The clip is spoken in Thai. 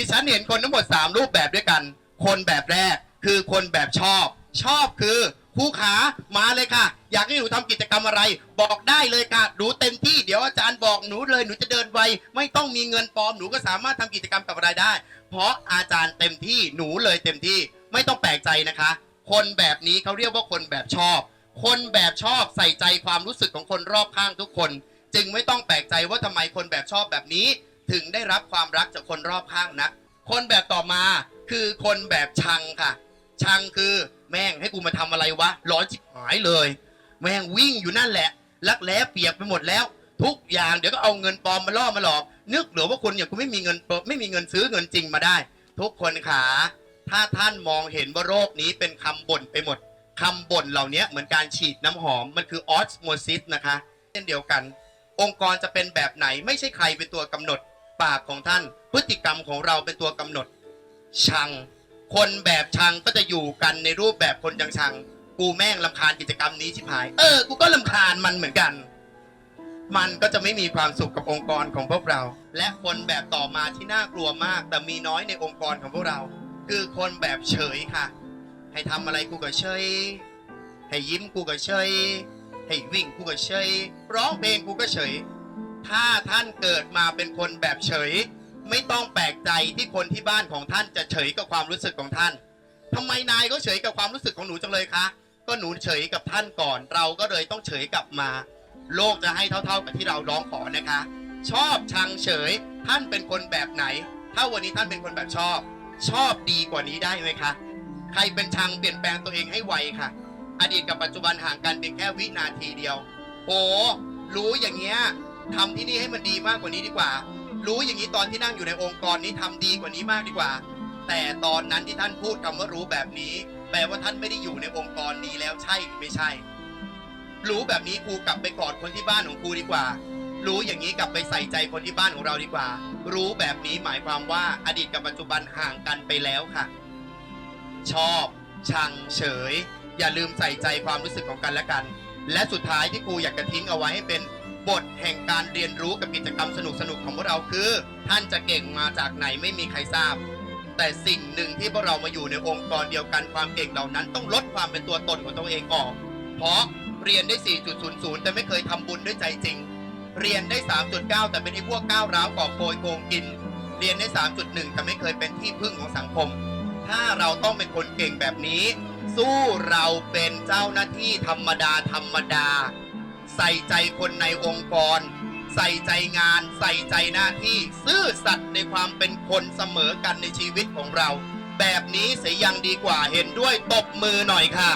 ดิฉันเห็นคนทั้งหมด 3 รูปแบบด้วยกัน คนแบบแรกคือคนแบบชอบ ชอบคือครูขามาเลยค่ะ อยากให้หนูทำกิจกรรมอะไร บอกได้เลยค่ะหนูเต็มที่เดี๋ยวอาจารย์บอกหนูเลยหนูจะเดินไวไม่ต้องมีเงินปลอมหนูก็สามารถทำกิจกรรมกับอะไรได้ เพราะอาจารย์เต็มที่หนูเลยเต็มที่ไม่ต้องแปลกใจนะคะ คนแบบนี้เขาเรียกว่าคนแบบชอบ คนแบบชอบใส่ใจความรู้สึกของคนรอบข้างทุกคน จึงไม่ต้องแปลกใจว่าทำไมคนแบบชอบแบบนี้ ถึงได้รับความรักจากคนรอบข้างนัก คนแบบต่อมาคือคนแบบชังค่ะ ชังคือแม่งให้กูมาทำอะไรวะร้อนจิบหายเลย แม่งวิ่งอยู่นั่นแหละลักแล้เปียกไปหมดแล้ว ทุกอย่างเดี๋ยวก็เอาเงินปลอมมาล่อมาหลอก นึกเหรือว่าคนอย่างกูไม่มีเงินไม่มีเงินซื้อเงินจริงมาได้ ทุกคนขาถ้าท่านมองเห็นว่าโรคนี้เป็นคำบ่นไปหมดคำบ่นเหล่านี้เหมือนการฉีดน้ำหอมมันคือออสโมซิสนะคะ เช่นเดียวกัน องค์กรจะเป็นแบบไหนไม่ใช่ใครเป็นตัวกำหนด ปากของท่าน พฤติกรรมของเราเป็นตัวกำหนด ชัง คนแบบชังก็จะอยู่กันในรูปแบบคนจังชัง กูแม่งลำคาญกิจกรรมนี้ชิบหาย เออ กูก็ลำคาญมันเหมือนกัน มันก็จะไม่มีความสุขกับองค์กรของพวกเรา และคนแบบต่อมาที่น่ากลัวมาก แต่มีน้อยในองค์กรของพวกเรา คือคนแบบเฉยค่ะ ให้ทำอะไรกูก็เฉย ให้ยิ้มกูก็เฉย ให้วิ่งกูก็เฉย ร้องเพลงกูก็เฉย ถ้าท่านเกิดมาเป็นคนแบบเฉย ไม่ต้องแปลกใจที่คนที่บ้านของท่านจะเฉยกับความรู้สึกของท่านทำไมนายก็เฉยกับความรู้สึกของหนูจังเลยคะ ก็หนูเฉยกับท่านก่อน เราก็เลยต้องเฉยกลับมา โลกจะให้เท่าๆกับที่เราร้องขอนะคะ ชอบชังเฉย ท่านเป็นคนแบบไหน ถ้าวันนี้ท่านเป็นคนแบบชอบ ชอบดีกว่านี้ได้ไหมคะ ใครเป็นชังเปลี่ยนแปลงตัวเองให้ไวค่ะ อดีตกับปัจจุบันห่างกันเพียงแค่วินาทีเดียวโหรู้อย่างเงี้ย ทำที่นี่ให้มันดีมากกว่านี้ดีกว่า รู้อย่างนี้ตอนที่นั่งอยู่ในองค์กรนี้ทำดีกว่านี้มากดีกว่า แต่ตอนนั้นที่ท่านพูดคำว่ารู้แบบนี้ แปลว่าท่านไม่ได้อยู่ในองค์กรนี้แล้วใช่หรือไม่ใช่ รู้แบบนี้ครูกลับไปกอดคนที่บ้านของครูดีกว่า รู้อย่างนี้กลับไปใส่ใจคนที่บ้านของเราดีกว่า รู้แบบนี้หมายความว่าอดีตกับปัจจุบันห่างกันไปแล้วค่ะ ชอบชังเฉย อย่าลืมใส่ใจความรู้สึกของกันและกัน และสุดท้ายที่ครูอยากจะทิ้งเอาไว้ให้เป็น บทแห่งการเรียนรู้กับกิจกรรมสนุกๆของพวกเราคือ ท่านจะเก่งมาจากไหนไม่มีใครทราบ แต่สิ่งหนึ่งที่พวกเรามาอยู่ในองค์กรเดียวกันความเก่งเหล่านั้น ต้องลดความเป็นตัวตนของตัวเองออก เพราะเรียนได้ 4.00 แต่ไม่เคยทำบุญด้วยใจจริง เรียนได้ 3.9 แต่เป็นไอ้พวกก้าวร้าวก่อโกยโกงกิน เรียนได้ 3.1 แต่ไม่เคยเป็นที่พึ่งของสังคม ถ้าเราต้องเป็นคนเก่งแบบนี้ สู้เราเป็นเจ้าหน้าที่ธรรมดาธรรมดา ใส่ใจคนในองค์กร ใส่ใจงาน ใส่ใจหน้าที่ ซื่อสัตย์ในความเป็นคนเสมอกันในชีวิตของเรา แบบนี้เสียยังดีกว่าเห็นด้วยตบมือหน่อยค่ะ